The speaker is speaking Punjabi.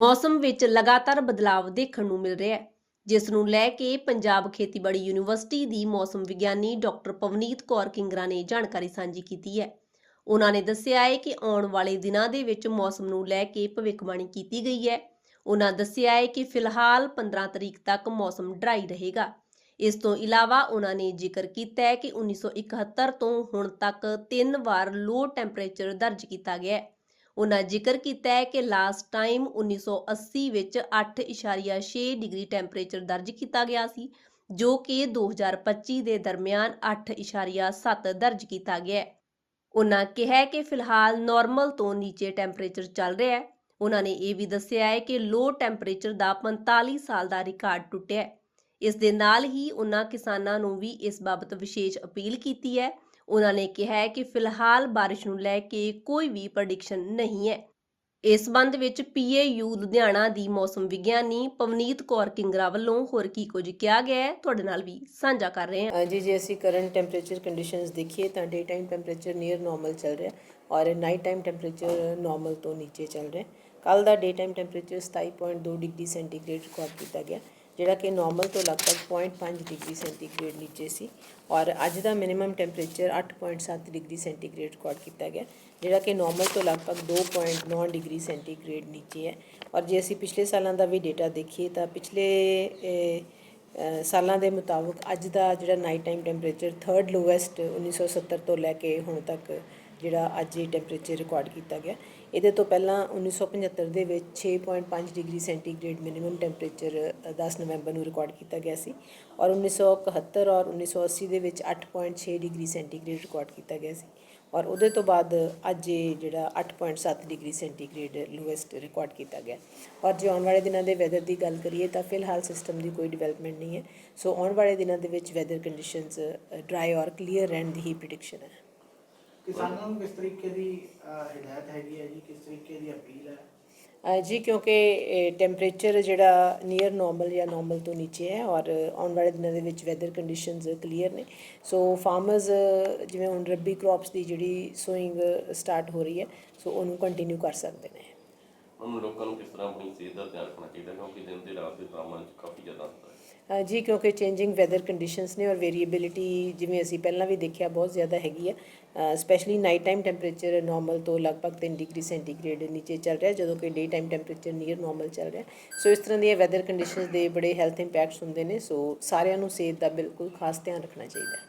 ਮੌਸਮ ਵਿੱਚ ਲਗਾਤਾਰ ਬਦਲਾਅ ਦੇਖਣ ਨੂੰ ਮਿਲ ਰਿਹਾ ਹੈ, ਜਿਸ ਨੂੰ ਲੈ ਕੇ ਪੰਜਾਬ ਖੇਤੀਬਾੜੀ ਯੂਨੀਵਰਸਿਟੀ ਦੀ ਮੌਸਮ ਵਿਗਿਆਨੀ ਡਾਕਟਰ ਪਵਨੀਤ ਕੌਰ ਕਿੰਗਰਾ ਨੇ ਜਾਣਕਾਰੀ ਸਾਂਝੀ ਕੀਤੀ ਹੈ। ਉਹਨਾਂ ਨੇ ਦੱਸਿਆ ਹੈ ਕਿ ਆਉਣ ਵਾਲੇ ਦਿਨਾਂ ਦੇ ਵਿੱਚ ਮੌਸਮ ਨੂੰ ਲੈ ਕੇ ਭਵਿੱਖਬਾਣੀ ਕੀਤੀ ਗਈ ਹੈ। ਉਹਨਾਂ ਦੱਸਿਆ ਹੈ ਕਿ ਫਿਲਹਾਲ 15 ਤਰੀਕ ਤੱਕ ਮੌਸਮ ਡਰਾਈ ਰਹੇਗਾ। ਇਸ ਤੋਂ ਇਲਾਵਾ ਉਹਨਾਂ ਨੇ ਜ਼ਿਕਰ ਕੀਤਾ ਹੈ ਕਿ 1971 ਤੋਂ ਹੁਣ ਤੱਕ ਤਿੰਨ ਵਾਰ ਲੋ ਟੈਂਪਰੇਚਰ ਦਰਜ ਕੀਤਾ ਗਿਆ ਹੈ। ਉਹਨਾਂ ਜ਼ਿਕਰ ਕੀਤਾ ਹੈ ਕਿ ਲਾਸਟ ਟਾਈਮ 1980 ਵਿੱਚ 8.6 ਡਿਗਰੀ ਟੈਂਪਰੇਚਰ ਦਰਜ ਕੀਤਾ ਗਿਆ ਸੀ, ਜੋ ਕਿ 2025 ਦੇ ਦਰਮਿਆਨ 8.7 ਦਰਜ ਕੀਤਾ ਗਿਆ ਹੈ। ਉਹਨਾਂ ਕਿਹਾ ਕਿ ਫਿਲਹਾਲ ਨਾਰਮਲ ਤੋਂ ਨੀਚੇ ਟੈਂਪਰੇਚਰ ਚੱਲ ਰਿਹਾ ਹੈ। ਉਹਨਾਂ ਨੇ ਇਹ ਵੀ ਦੱਸਿਆ ਹੈ ਕਿ ਲੋ ਟੈਂਪਰੇਚਰ ਦਾ 45 ਸਾਲ ਦਾ ਰਿਕਾਰਡ ਟੁੱਟਿਆ ਹੈ। ਇਸ ਦੇ ਨਾਲ ਹੀ ਉਹਨਾਂ ਕਿਸਾਨਾਂ ਨੂੰ ਵੀ ਇਸ ਬਾਬਤ ਵਿਸ਼ੇਸ਼ ਅਪੀਲ ਕੀਤੀ ਹੈ ਉਹਨਾਂ ਨੇ ਕਿਹਾ ਕਿ ਫਿਲਹਾਲ ਬਾਰਿਸ਼ ਨੂੰ ਲੈ ਕੇ ਕੋਈ ਵੀ ਪ੍ਰੈਡਿਕਸ਼ਨ ਨਹੀਂ ਹੈ। ਇਸ ਸੰਬੰਧ ਵਿੱਚ ਪੀਏਯੂ ਲੁਧਿਆਣਾ ਦੀ ਮੌਸਮ ਵਿਗਿਆਨੀ ਪਵਨੀਤ ਕੌਰ ਕਿੰਗਰਾ ਵੱਲੋਂ ਹੋਰ ਕੀ ਕੁਝ ਕਿਹਾ ਗਿਆ ਹੈ, ਤੁਹਾਡੇ ਨਾਲ ਵੀ ਸਾਂਝਾ ਕਰ ਰਹੇ ਹਾਂ। ਜੀ, ਜੇ ਅਸੀਂ ਕਰੰਟ ਟੈਂਪਰੇਚਰ ਕੰਡੀਸ਼ਨਸ ਦੇਖੀਏ ਤਾਂ day time temperature near normal ਚੱਲ ਰਿਹਾ ਔਰ ਨਾਈਟ ਟਾਈਮ ਟੈਂਪਰੇਚਰ ਨਾਰਮਲ ਤੋਂ ਨੀਚੇ ਚੱਲ ਰਿਹਾ। ਕੱਲ ਦਾ day time temperature 27.2 degree centigrade record ਕੀਤਾ ਗਿਆ। ਜਿਹੜਾ ਕਿ ਨਾਰਮਲ ਤੋਂ ਲਗਭਗ 0.5 ਡਿਗਰੀ ਸੈਂਟੀਗ੍ਰੇਡ ਨੀਚੇ ਸੀ ਔਰ ਅੱਜ ਦਾ minimum temperature 8.7 degree centigrade record ਕੀਤਾ ਗਿਆ, ਜਿਹੜਾ ਕਿ ਨਾਰਮਲ ਤੋਂ ਲਗਭਗ 2.9 ਡਿਗਰੀ ਸੈਂਟੀਗ੍ਰੇਡ ਨੀਚੇ ਹੈ। ਔਰ ਜੇ ਅਸੀਂ ਪਿਛਲੇ ਸਾਲਾਂ ਦਾ ਵੀ ਡੇਟਾ ਦੇਖੀਏ ਤਾਂ ਪਿਛਲੇ ਸਾਲਾਂ ਦੇ ਮੁਤਾਬਕ ਅੱਜ ਦਾ ਜਿਹੜਾ night time temperature third lowest 1970 ਤੋਂ ਲੈ ਕੇ ਹੁਣ ਤੱਕ ਜਿਹੜਾ ਅੱਜ ਇਹ ਟੈਂਪਰੇਚਰ ਰਿਕਾਰਡ ਕੀਤਾ ਗਿਆ, ਇਹਦੇ ਤੋਂ ਪਹਿਲਾਂ 1975 ਦੇ ਵਿੱਚ 6.5 ਡਿਗਰੀ ਸੈਂਟੀਗ੍ਰੇਡ ਮਿਨੀਮਮ ਟੈਂਪਰੇਚਰ 10 ਨਵੰਬਰ ਨੂੰ ਰਿਕਾਰਡ ਕੀਤਾ ਗਿਆ ਸੀ ਔਰ 1971 ਔਰ 1980 ਦੇ ਵਿੱਚ 8.6 ਡਿਗਰੀ ਸੈਂਟੀਗ੍ਰੇਡ ਰਿਕਾਰਡ ਕੀਤਾ ਗਿਆ ਸੀ ਔਰ ਉਹਦੇ ਤੋਂ ਬਾਅਦ ਅੱਜ ਇਹ ਜਿਹੜਾ 8.7 ਡਿਗਰੀ ਸੈਂਟੀਗ੍ਰੇਡ ਲੋਐਸਟ ਰਿਕਾਰਡ ਕੀਤਾ ਗਿਆ। ਔਰ ਜੇ ਆਉਣ ਵਾਲੇ ਦਿਨਾਂ ਦੇ ਵੈਦਰ ਦੀ ਗੱਲ ਕਰੀਏ ਤਾਂ ਫਿਲਹਾਲ ਸਿਸਟਮ ਦੀ ਕੋਈ ਡਿਵੈਲਪਮੈਂਟ ਨਹੀਂ ਹੈ। ਸੋ ਆਉਣ ਵਾਲੇ ਦਿਨਾਂ ਦੇ ਵਿੱਚ ਵੈਦਰ ਕੰਡੀਸ਼ਨਸ ਡਰਾਈ ਔਰ ਕਲੀਅਰ ਰਹਿਣ ਦੀ ਹੀ ਪ੍ਰੈਡਿਕਸ਼ਨ ਹੈ। ਕਿਸਾਨਾਂ ਨੂੰ ਕਿਸ ਤਰੀਕੇ ਦੀ ਅਹ, ਹਦਾਇਤ ਹੈਗੀ ਹੈ ਜੀ? ਕਿਸ ਤਰੀਕੇ ਦੀ ਅਪੀਲ ਹੈ? ਅ, ਜੀ ਕਿਉਂਕਿ ਟੈਂਪਰੇਚਰ ਜਿਹੜਾ ਨੀਅਰ ਨਾਰਮਲ ਜਾਂ ਨਾਰਮਲ ਤੋਂ ਨੀਚੇ ਹੈ ਔਰ ਆਉਣ ਵਾਲੇ ਦਿਨਾਂ ਦੇ ਵਿੱਚ ਵੈਦਰ ਕੰਡੀਸ਼ਨਸ ਕਲੀਅਰ ਨੇ। ਸੋ ਫਾਰਮਰਸ ਜਿਵੇਂ ਹੁਣ ਰੱਬੀ ਕ੍ਰੌਪਸ ਦੀ ਜਿਹੜੀ ਸੋਇੰਗ ਸਟਾਰਟ ਹੋ ਰਹੀ ਹੈ ਸੋ ਉਹਨੂੰ ਕੰਟੀਨਿਊ ਕਰ ਸਕਦੇ ਨੇ। ਹੁਣ ਲੋਕਾਂ ਨੂੰ ਕਿਸ ਤਰ੍ਹਾਂ ਆਪਣੀ ਸਿਹਤ ਦਾ ਧਿਆਨ ਰੱਖਣਾ ਚਾਹੀਦਾ? ਕਿਉਂਕਿ ਦਿਨ ਦੇ ਰਾਤ ਦੇ ਤਾਪਮਾਨ 'ਚ ਕਾਫੀ ਜ਼ਿਆਦਾ ਹੁੰਦਾ ਹੈ। ਜੀ, ਕਿਉਂਕਿ ਚੇਂਜਿੰਗ ਵੈਦਰ ਕੰਡੀਸ਼ਨਸ ਨੇ ਔਰ ਵੇਰੀਏਬਿਲਿਟੀ ਜਿਵੇਂ ਅਸੀਂ ਪਹਿਲਾਂ ਵੀ ਦੇਖਿਆ ਬਹੁਤ ਜ਼ਿਆਦਾ ਹੈਗੀ ਆ specially night time temperature normal ਤੋਂ ਲਗਭਗ 3 ਡਿਗਰੀ ਸੈਂਟੀਗ੍ਰੇਡ ਨੀਚੇ ਚੱਲ ਰਿਹਾ, ਜਦੋਂ ਕਿ day time temperature near normal ਚੱਲ ਰਿਹਾ। ਸੋ ਇਸ ਤਰ੍ਹਾਂ ਦੀਆਂ ਵੈਦਰ ਕੰਡੀਸ਼ਨਸ ਦੇ ਬੜੇ ਹੈਲਥ ਇੰਪੈਕਟਸ ਹੁੰਦੇ ਨੇ ਸੋ ਸਾਰਿਆਂ ਨੂੰ ਸਿਹਤ ਦਾ ਬਿਲਕੁਲ ਖਾਸ ਧਿਆਨ ਰੱਖਣਾ ਚਾਹੀਦਾ।